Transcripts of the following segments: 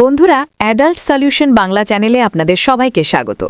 বন্ধুরা adult solution Bangla চ্যানেলে আপনাদের সবাইকে স্বাগত।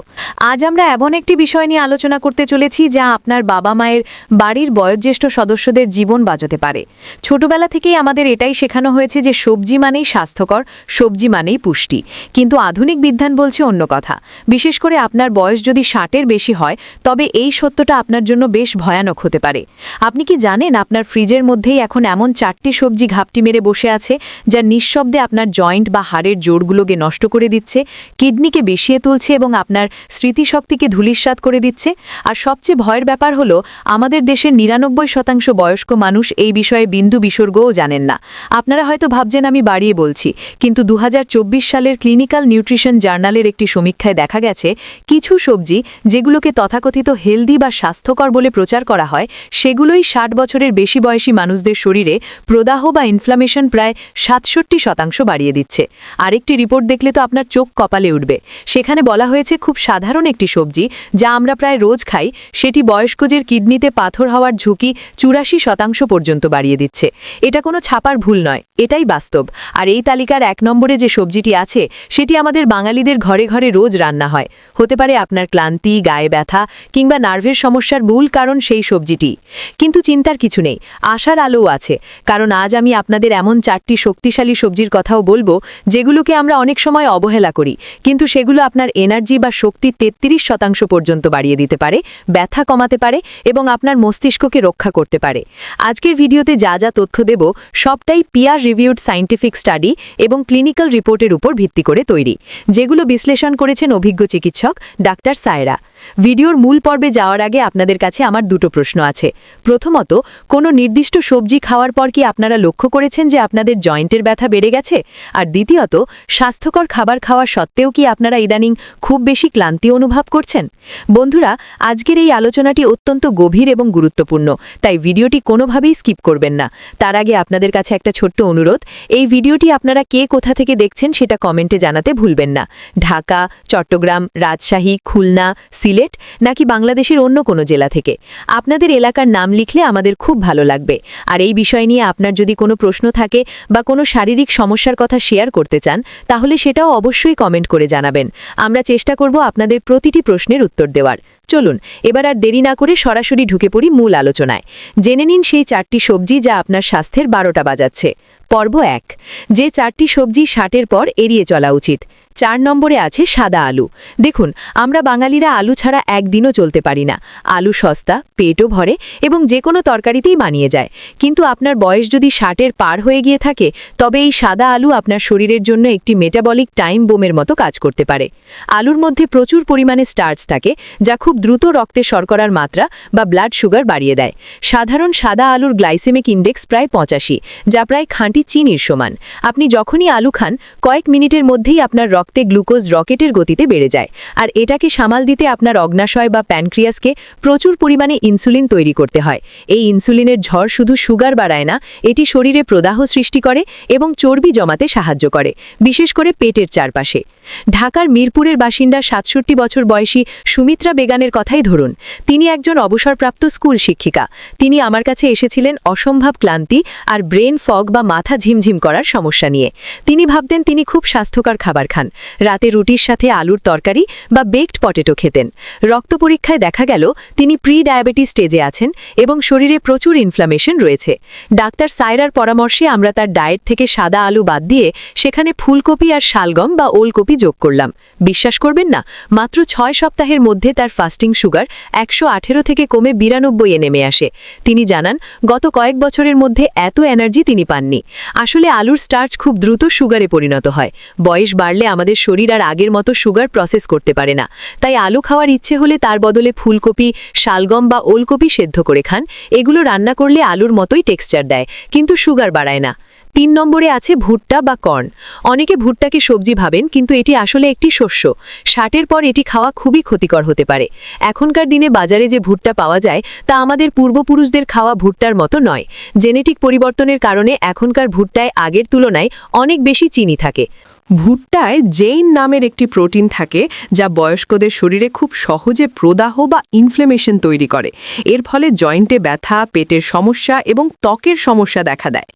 আজ আমরা এমন একটি বিষয় নিয়ে আলোচনা করতে চলেছি যা আপনার বাবা মায়ের বাড়ির বয়োজ্যেষ্ঠ সদস্যদের জীবন বাঁচাতে পারে। ছোটবেলা থেকেই আমাদের এটাই শেখানো হয়েছে যে সবজি মানেই স্বাস্থ্যকর, সবজি মানেই পুষ্টি। কিন্তু আধুনিক বিজ্ঞান বলছে অন্য কথা। বিশেষ করে আপনার বয়স যদি ষাটের বেশি হয়, তবে এই সত্যটা আপনার জন্য বেশ ভয়ানক হতে পারে। আপনি কি জানেন আপনার ফ্রিজের মধ্যেই এখন এমন চারটি সবজি ঘাপটি মেরে বসে আছে, যা নিঃশব্দে আপনার জয়েন্ট বা হাড়ের জোরগুলোকে নষ্ট করে দিচ্ছে, কিডনিকে বেশিয়ে তুলছে এবং আপনার স্মৃতিশক্তিকে ধূলিস্বাদ করে দিচ্ছে। আর সবচেয়ে ভয়ের ব্যাপার হলো, আমাদের দেশের নিরানব্বই শতাংশ বয়স্ক মানুষ এই বিষয়ে বিন্দু বিসর্গও জানেন না। আপনারা হয়তো ভাবছেন আমি বাড়িয়ে বলছি, কিন্তু দুহাজার চব্বিশ সালের ক্লিনিক্যাল নিউট্রিশন জার্নালের একটি সমীক্ষায় দেখা গেছে, কিছু সবজি যেগুলোকে তথাকথিত হেলদি বা স্বাস্থ্যকর বলে প্রচার করা হয়, সেগুলোই ষাট বছরের বেশি বয়সী মানুষদের শরীরে প্রদাহ বা ইনফ্লামেশন প্রায় সাতষট্টি শতাংশ বাড়িয়ে দিচ্ছে। আরেকটি রিপোর্ট দেখলে তো আপনার চোখ কপালে উঠবে। সেখানে বলা হয়েছে, খুব সাধারণ একটি সবজি যা আমরা প্রায় রোজ খাই, সেটি বয়স্কদের কিডনিতে পাথর হওয়ার ঝুঁকি চুরাশি শতাংশ পর্যন্ত বাড়িয়ে দিচ্ছে। এটা কোনো ছাপার ভুল নয়, এটাই বাস্তব। আর এই তালিকার এক নম্বরে যে সবজিটি আছে, সেটি আমাদের বাঙালিদের ঘরে ঘরে রোজ রান্না হয়। হতে পারে আপনার ক্লান্তি, গায়ে ব্যথা, কিংবা নার্ভের সমস্যার মূল কারণ সেই সবজিটি। কিন্তু চিন্তার কিছু নেই, আশার আলোও আছে। কারণ আজ আমি আপনাদের এমন চারটি শক্তিশালী সবজির কথাও বলব যেগুলোকে আমরা অনেক সময় অবহেলা করি, কিন্তু সেগুলো আপনার এনার্জি বা শক্তি তেত্রিশ শতাংশ পর্যন্ত বাড়িয়ে দিতে পারে, ব্যথা কমাতে পারে এবং আপনার মস্তিষ্ককে রক্ষা করতে পারে। আজকের ভিডিওতে যা যা তথ্য দেব, সবটাই পিয়ার রিভিউড সাইন্টিফিক স্টাডি এবং ক্লিনিক্যাল রিপোর্টের উপর ভিত্তি করে তৈরি, যেগুলো বিশ্লেষণ করেছেন অভিজ্ঞ চিকিৎসক ডাক্তার সায়রা। ভিডিওর মূল পর্বে যাওয়ার আগে আপনাদের কাছে আমার দুটো প্রশ্ন আছে। প্রথমত, কোনো নির্দিষ্ট সবজি খাওয়ার পর কি আপনারা লক্ষ্য করেছেন যে আপনাদের জয়েন্টের ব্যথা বেড়ে গেছে? আর দ্বিতীয়ত স্বাস্থ্যকর খাবার খাওয়া সত্ত্বেও কি আপনারা ইদানিং খুব বেশি ক্লান্তি অনুভব করছেন? বন্ধুরা, আজকের এই আলোচনাটি অত্যন্ত গভীর এবং গুরুত্বপূর্ণ, তাই ভিডিওটি কোনোভাবেই স্কিপ করবেন না। তার আগে আপনাদের কাছে একটা ছোট্ট অনুরোধ, এই ভিডিওটি আপনারা কে কোথা থেকে দেখছেন সেটা কমেন্টে জানাতে ভুলবেন না। ঢাকা, চট্টগ্রাম, রাজশাহী, খুলনা, সিলেট, নাকি বাংলাদেশের অন্য কোনো জেলা থেকে? আপনাদের এলাকার নাম লিখলে আমাদের খুব ভালো লাগবে। আর এই বিষয় নিয়ে আপনার যদি কোনো প্রশ্ন থাকে বা কোনো শারীরিক সমস্যার কথা শেয়ার করতে চান, তাহলে সেটাও অবশ্যই কমেন্ট করে জানাবেন। আমরা চেষ্টা করব আপনাদের প্রতিটি প্রশ্নের উত্তর দেওয়ার। চলুন, এবার আর দেরি না করে সরাসরি ঢুকে পড়ি মূল আলোচনায়। জেনে নিন সেই চারটি সবজি যা আপনার স্বাস্থ্যের বারোটা বাজাচ্ছে। পর্ব এক, যে চারটি সবজি ষাটের পর এড়িয়ে চলা উচিত। চার নম্বরে আছে সাদা আলু। দেখুন, আমরা বাঙালিরা আলু ছাড়া একদিনও চলতে পারি না। আলু সস্তা, পেটও ভরে এবং যে কোনো তরকারিতেই মানিয়ে যায়। কিন্তু আপনার বয়স যদি ষাটের পার হয়ে গিয়ে থাকে, তবে এই সাদা আলু আপনার শরীরের জন্য একটি মেটাবলিক টাইম বোমের মতো কাজ করতে পারে। আলুর মধ্যে প্রচুর পরিমাণে স্টার্চ থাকে, যা খুব দ্রুত রক্তে শর্করার মাত্রা বা ব্লাড সুগার বাড়িয়ে দেয়। সাধারণ সাদা আলুর গ্লাইসেমিক ইন্ডেক্স প্রায় পঁচাশি, যা প্রায় খাঁটি চিনির সমান। আপনি যখনই আলু খান, কয়েক মিনিটের মধ্যেই আপনার রক্তে গ্লুকোজ রকেটের গতিতে বেড়ে যায়। আর এটাকে সামাল দিতে আপনার অগ্নাশয় বা প্যানক্রিয়াসকে প্রচুর পরিমাণে ইনসুলিন তৈরি করতে হয়। এই ইনসুলিনের ঝড় শুধু সুগার বাড়ায় না, এটি শরীরে প্রদাহ সৃষ্টি করে এবং চর্বি জমাতে সাহায্য করে, বিশেষ করে পেটের চারপাশে। ঢাকার মিরপুরের বাসিন্দা সাতষট্টি বছর বয়সী সুমিত্রা বেগানের কথাই ধরুন। তিনি একজন অবসরপ্রাপ্ত স্কুল শিক্ষিকা। তিনি আমার কাছে এসেছিলেন অসম্ভব ক্লান্তি আর ব্রেন ফগ বা মাথা ঝিমঝিম করার সমস্যা নিয়ে। তিনি ভাবতেন তিনি খুব স্বাস্থ্যকর খাবার খান। রাতে রুটির সাথে আলুর তরকারি বা বেকড পটেটো খেতেন। রক্ত পরীক্ষায় দেখা গেল, তিনি প্রি ডায়াবেটিস স্টেজে আছেন এবং শরীরে প্রচুর ইনফ্লামেশন রয়েছে। ডাক্তার সায়রার পরামর্শে আমরা তার ডায়েট থেকে সাদা আলু বাদ দিয়ে সেখানে ফুলকপি আর শালগম বা ওলকপি যোগ করলাম। বিশ্বাস করবেন না, মাত্র ছয় সপ্তাহের মধ্যে তার ফাস্টিং সুগার একশো আঠেরো থেকে কমে বিরানব্বইয়ে নেমে আসে। তিনি জানান, গত কয়েক বছরের মধ্যে এত এনার্জি তিনি পাননি। আসলে আলুর স্টার্চ খুব দ্রুত সুগারে পরিণত হয়। বয়স বাড়লে আমাদের শরীর আর আগের মতো সুগার প্রসেস করতে পারে না। তাই আলু খাওয়ার ইচ্ছে হলে তার বদলে ফুলকপি, শালগম বা ওলকপি সেদ্ধ করে খান। এগুলো রান্না করলে আলুর মতোই টেক্সচার দেয়, কিন্তু সুগার বাড়ায় না। তিন নম্বরে আছে ভুট্টা বা কর্ন। অনেকে ভুট্টাকে সবজি ভাবেন, কিন্তু এটি আসলে একটি শস্য। ষাটের পর এটি খাওয়া খুবই ক্ষতিকর হতে পারে। এখনকার দিনে বাজারে যে ভুট্টা পাওয়া যায়, তা আমাদের পূর্বপুরুষদের খাওয়া ভুট্টার মতো নয়। জেনেটিক পরিবর্তনের কারণে এখনকার ভুট্টায় আগের তুলনায় অনেক বেশি চিনি থাকে। ভুট্টায় জেইন নামের একটি প্রোটিন থাকে যা বয়স্কদের শরীরে খুব সহজে প্রদাহ বা ইনফ্লেমেশন তৈরি করে। এর ফলে জয়েন্টে ব্যথা, পেটের সমস্যা এবং ত্বকের সমস্যা দেখা দেয়।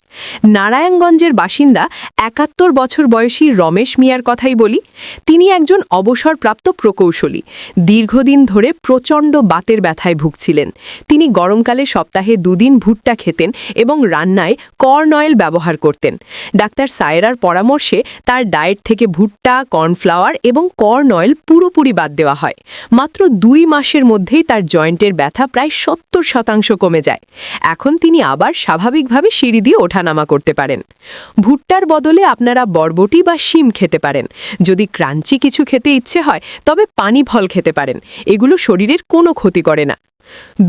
নারায়ণগঞ্জের বাসিন্দা একাত্তর বছর বয়সী রমেশ মিয়ার কথাই বলি, তিনি একজন অবসরপ্রাপ্ত প্রকৌশলী। দীর্ঘদিন ধরে প্রচণ্ড বাতের ব্যথায় ভুগছিলেন। তিনি গরমকালে সপ্তাহে দুদিন ভুট্টা খেতেন এবং রান্নায় কর্ন অয়েল ব্যবহার করতেন। ডাক্তার সায়রার পরামর্শে তার ডায়েট থেকে ভুট্টা, কর্নফ্লাওয়ার এবং কর্ন অয়েল পুরোপুরি বাদ দেওয়া হয়। মাত্র দুই মাসের মধ্যেই তার জয়েন্টের ব্যথা প্রায় সত্তর শতাংশ কমে যায়। এখন তিনি আবার স্বাভাবিকভাবে সিঁড়ি দিয়ে ওঠানামা করতে পারেন। ভুট্টার বদলে আপনারা বরবটি বা শিম খেতে পারেন। যদি ক্রাঞ্চি কিছু খেতে ইচ্ছে হয়, তবে পানি ফল খেতে পারেন। এগুলো শরীরের কোনো ক্ষতি করে না।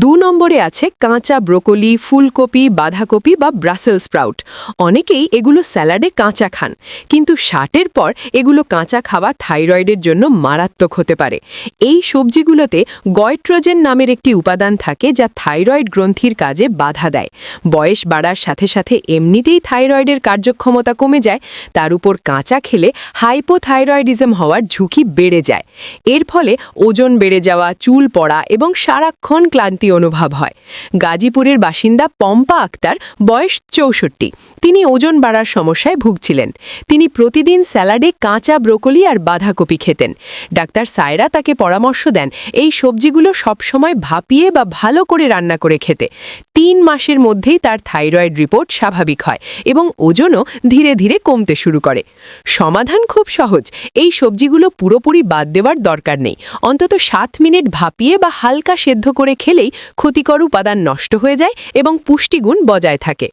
দু নম্বরে আছে কাঁচা ব্রোকলি, ফুলকপি, বাঁধাকপি বা ব্রাসেল স্প্রাউট অনেকেই এগুলো স্যালাডে কাঁচা খান, কিন্তু ষাটের পর এগুলো কাঁচা খাওয়া থাইরয়েডের জন্য মারাত্মক হতে পারে। এই সবজিগুলোতে গয়ট্রোজেন নামের একটি উপাদান থাকে যা থাইরয়েড গ্রন্থির কাজে বাধা দেয়। বয়স বাড়ার সাথে সাথে এমনিতেই থাইরয়েডের কার্যক্ষমতা কমে যায়, তার উপর কাঁচা খেলে হাইপোথাইরয়েডিজম হওয়ার ঝুঁকি বেড়ে যায়। এর ফলে ওজন বেড়ে যাওয়া, চুল পড়া এবং সারাক্ষণ ক্লান্তি অনুভব হয়। গাজীপুরের বাসিন্দা পম্পা আক্তার, বয়স চৌষট্টি। তিনি ওজন বাড়ার সমস্যায় ভুগছিলেন। তিনি প্রতিদিন স্যালাডে কাঁচা ব্রোকলি আর বাঁধাকপি খেতেন। ডাক্তার সায়রা তাকে পরামর্শ দেন, এই সবজিগুলো সবসময় ভাপিয়ে বা ভালো করে রান্না করে খেতে। তিন মাসের মধ্যেই তার থাইরয়েড রিপোর্ট স্বাভাবিক হয় এবং ওজনও ধীরে ধীরে কমতে শুরু করে। সমাধান খুব সহজ। এই সবজিগুলো পুরোপুরি বাদ দেওয়ার দরকার নেই। অন্তত সাত মিনিট ভাপিয়ে বা হালকা সেদ্ধ করে খেলেই ক্ষতিকর উপাদান নষ্ট হয়ে যায় এবং পুষ্টিগুণ বজায় থাকে।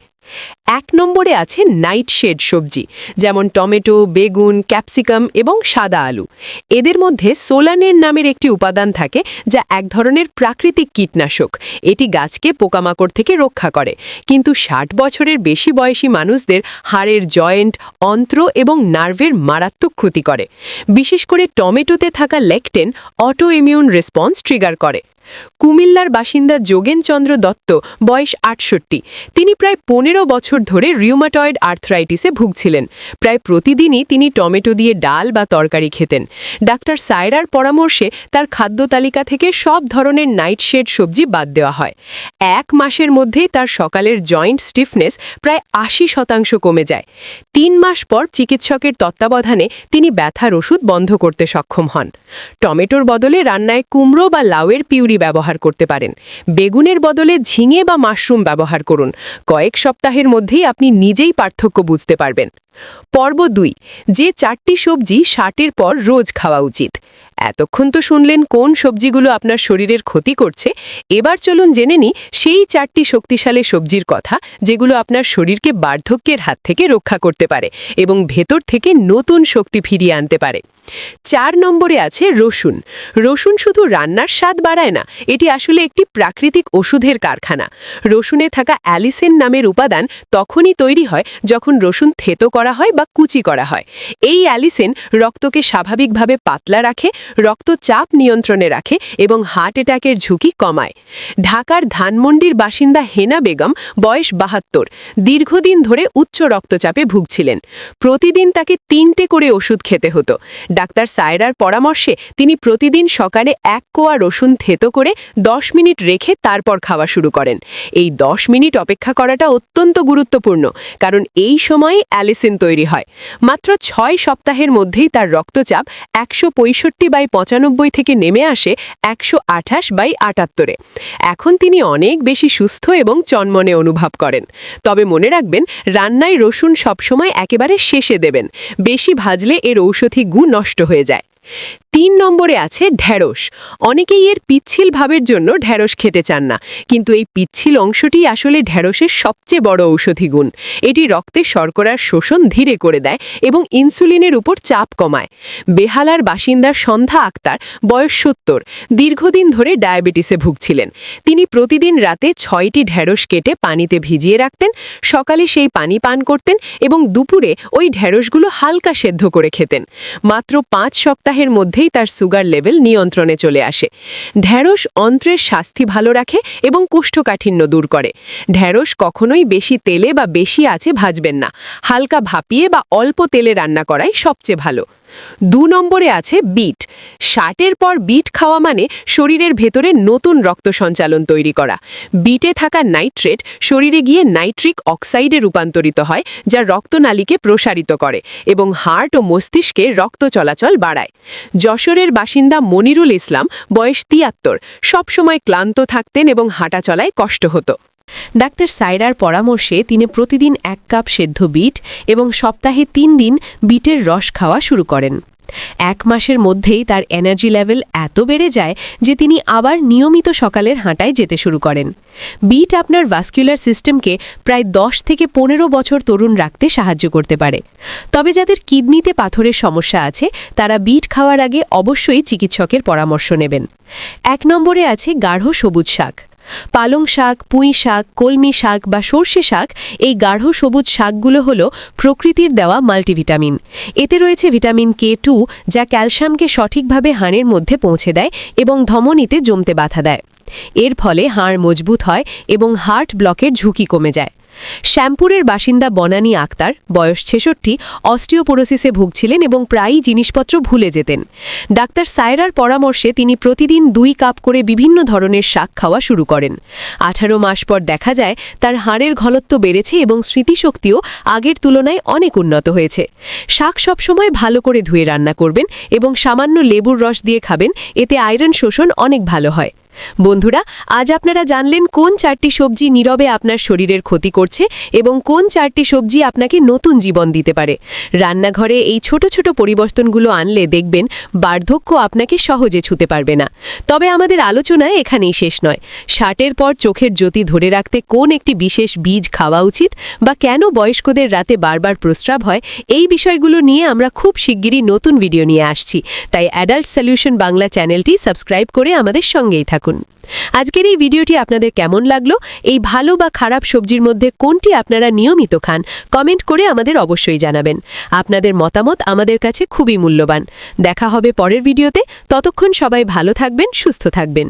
এক নম্বরে আছে নাইট শেড সবজি, যেমন টমেটো, বেগুন, ক্যাপসিকাম এবং সাদা আলু। এদের মধ্যে সোলানের নামের একটি উপাদান থাকে যা এক ধরনের প্রাকৃতিক কীটনাশক। এটি গাছকে পোকামাকড় থেকে রক্ষা করে। কিন্তু ষাট বছরের বেশি বয়সী মানুষদের হাড়ের জয়েন্ট, অন্ত্র এবং নার্ভের মারাত্মক ক্ষতি করে। বিশেষ করে টমেটোতে থাকা lectin autoimmune response trigger করে। কুমিল্লার বাসিন্দা যোগেনচন্দ্র দত্ত, বয়স আটষট্টি। তিনি প্রায় পনেরো বছর ধরে রিউমাটয়েড আর্থরাইটিসে ভুগছিলেন। প্রায় প্রতিদিনই তিনি টমেটো দিয়ে ডাল বা তরকারি খেতেন। ডাক্তার সায়রার পরামর্শে তার খাদ্য তালিকা থেকে সব ধরনের নাইট শেড সবজি বাদ দেওয়া হয়। এক মাসের মধ্যেই তার সকালের জয়েন্ট স্টিফনেস প্রায় আশি শতাংশ কমে যায়। তিন মাস পর চিকিৎসকের তত্ত্বাবধানে তিনি ব্যথার ওষুধ বন্ধ করতে সক্ষম হন। টমেটোর বদলে রান্নায় কুমড়ো বা লাউয়ের পিউরি ব্যবহার করতে পারেন। বেগুনের বদলে ঝিঙে বা মাশরুম ব্যবহার করুন। কয়েক সপ্তাহের মধ্যেই আপনি নিজেই পার্থক্য বুঝতে পারবেন। পর্ব দুই, যে চারটি সবজি ষাটের পর রোজ খাওয়া উচিত। এতক্ষণ তো শুনলেন কোন সবজিগুলো আপনার শরীরের ক্ষতি করছে। এবার চলুন জেনে নি সেই চারটি শক্তিশালী সবজির কথা, যেগুলো আপনার শরীরকে বার্ধক্যের হাত থেকে রক্ষা করতে পারে এবং ভেতর থেকে নতুন শক্তি ফিরিয়ে আনতে পারে। চার নম্বরে আছে রসুন। রসুন শুধু রান্নার স্বাদ বাড়ায় না, এটি আসলে একটি প্রাকৃতিক ওষুধের কারখানা। রসুনে থাকা অ্যালিসেন নামের উপাদান তখনই তৈরি হয় যখন রসুন থেতো করা হয় বা কুচি করা হয়। এই অ্যালিসেন রক্তকে স্বাভাবিকভাবে পাতলা রাখে রক্তচাপ নিয়ন্ত্রণে রাখে এবং হার্ট অ্যাটাকের ঝুঁকি কমায়। ঢাকার ধানমন্ডির বাসিন্দা হেনা বেগম বয়স বাহাত্তর, দীর্ঘদিন ধরে উচ্চ রক্তচাপে ভুগছিলেন। প্রতিদিন তাকে তিনটে করে ওষুধ খেতে হতো। ডাক্তার সায়রার পরামর্শে তিনি প্রতিদিন সকালে এক কোয়া রসুন থেতো করে দশ মিনিট রেখে তারপর খাওয়া শুরু করেন। এই দশ মিনিট অপেক্ষা করাটা অত্যন্ত গুরুত্বপূর্ণ, কারণ এই সময়ে অ্যালিসিন তৈরি হয়। মাত্র ছয় সপ্তাহের মধ্যেই তার রক্তচাপ একশো পঁয়ষট্টি বাই পঁচানব্বই থেকে নেমে আসে একশো আঠাশ বাই আটাত্তরে। এখন তিনি অনেক বেশি সুস্থ এবং চনমনে অনুভব করেন। তবে মনে রাখবেন, রান্নায় রসুন সবসময় একেবারে শেষে দেবেন। বেশি ভাজলে এর ঔষধি গুণ নষ্ট হয়ে যায়। তিন নম্বরে আছে ঢ্যাঁড়স অনেকেই এর পিচ্ছিল ভাবের জন্য ঢ্যাঁড়স খেতে চান না, কিন্তু এই পিচ্ছিল অংশটি আসলে ঢ্যাঁড়সের সবচেয়ে বড় ঔষধি গুণ। এটি রক্তে শর্করার শোষণ ধীরে করে দেয় এবং ইনসুলিনের উপর চাপ কমায়। বেহালার বাসিন্দা সন্ধ্যা আক্তার বয়স সত্তর, দীর্ঘদিন ধরে ডায়াবেটিসে ভুগছিলেন। তিনি প্রতিদিন রাতে ছয়টি ঢ্যাঁড়স কেটে পানিতে ভিজিয়ে রাখতেন, সকালে সেই পানি পান করতেন এবং দুপুরে ওই ঢ্যাঁড়সগুলো হালকা সেদ্ধ করে খেতেন। মাত্র পাঁচ সপ্তাহের মধ্যেই তার সুগার লেভেল নিয়ন্ত্রণে চলে আসে। ঢ্যাঁড়স অন্ত্রের স্বাস্থ্য ভালো রাখে এবং কোষ্ঠকাঠিন্য দূর করে। ঢ্যাঁড়স কখনোই বেশি তেলে বা বেশি আছে ভাজবেন না। হালকা ভাপিয়ে বা অল্প তেলে রান্না করাই সবচেয়ে ভালো। দু নম্বরে আছে বিট। ষাটের পর বিট খাওয়া মানে শরীরের ভেতরে নতুন রক্ত সঞ্চালন তৈরি করা। বিটে থাকা নাইট্রেট শরীরে গিয়ে নাইট্রিক অক্সাইডে রূপান্তরিত হয়, যা রক্তনালীকে প্রসারিত করে এবং হার্ট ও মস্তিষ্কে রক্ত চলাচল বাড়ায়। যশোরের বাসিন্দা মনিরুল ইসলাম বয়স তিয়াত্তর, সবসময় ক্লান্ত থাকতেন এবং হাঁটা চলায় কষ্ট হতো। ডাক্তার সাইরার পরামর্শে তিনি প্রতিদিন এক কাপ সেদ্ধ বিট এবং সপ্তাহে তিন দিন বিটের রস খাওয়া শুরু করেন। এক মাসের মধ্যেই তার এনার্জি লেভেল এত বেড়ে যায় যে তিনি আবার নিয়মিত সকালের হাঁটায় যেতে শুরু করেন। বিট আপনার ভাস্কুলার সিস্টেমকে প্রায় দশ থেকে পনেরো বছর তরুণ রাখতে সাহায্য করতে পারে। তবে যাদের কিডনিতে পাথরের সমস্যা আছে, তারা বিট খাওয়ার আগে অবশ্যই চিকিৎসকের পরামর্শ নেবেন। এক নম্বরে আছে গাঢ় সবুজ শাক। পালং শাক, পুঁই শাক, কলমি শাক বা সর্ষে শাক, এই গাঢ় সবুজ শাকগুলো হল প্রকৃতির দেওয়া মাল্টিভিটামিন। এতে রয়েছে ভিটামিন কে টু, যা ক্যালসিয়ামকে সঠিকভাবে হাড়ের মধ্যে পৌঁছে দেয় এবং ধমনীতে জমতে বাধা দেয়। এর ফলে হাড় মজবুত হয় এবং হার্ট ব্লকের ঝুঁকি কমে যায়। শ্যামপুরের বাসিন্দা বনানী আক্তার, বয়স ছেষট্টি, অস্টিওপোরোসিসে ভুগছিলেন এবং প্রায়ই জিনিসপত্র ভুলে যেতেন। ডাক্তার সায়রার পরামর্শে তিনি প্রতিদিন দুই কাপ করে বিভিন্ন ধরনের শাক খাওয়া শুরু করেন। আঠারো মাস পর দেখা যায়, তার হাড়ের ঘনত্ব বেড়েছে এবং স্মৃতিশক্তিও আগের তুলনায় অনেক উন্নত হয়েছে। শাক সবসময় ভালো করে ধুয়ে রান্না করবেন এবং সামান্য লেবুর রস দিয়ে খাবেন, এতে আয়রন শোষণ অনেক ভালো হয়। বন্ধুরা, আজ আপনারা জানলেন কোন চারটি সবজি নীরবে আপনার শরীরের ক্ষতি করছে এবং কোন চারটি সবজি আপনাকে নতুন জীবন দিতে পারে। রান্নাঘরে এই ছোট ছোট পরিবর্তনগুলো আনলে দেখবেন বার্ধক্য আপনাকে সহজে ছুতে পারবে না। তবে আমাদের আলোচনা এখানেই শেষ নয়। ষাটের পর চোখের জ্যোতি ধরে রাখতে কোন একটি বিশেষ বীজ খাওয়া উচিত বা কেন বয়স্কদের রাতে বারবার প্রস্রাব হয়, এই বিষয়গুলো নিয়ে আমরা খুব শিগগিরই নতুন ভিডিও নিয়ে আসছি। তাই অ্যাডাল্ট সলিউশন বাংলা চ্যানেলটি সাবস্ক্রাইব করে আমাদের সঙ্গেই থাকুন আজকের এই ভিডিওটি আপনাদের কেমন লাগল? এই ভালো বা খারাপ সবজির মধ্যে কোনটি আপনারা নিয়মিত খান? কমেন্ট করে আমাদের অবশ্যই জানাবেন। আপনাদের মতামত আমাদের কাছে খুবই মূল্যবান। দেখা হবে পরের ভিডিওতে। ততক্ষণ সবাই ভালো থাকবেন, সুস্থ থাকবেন।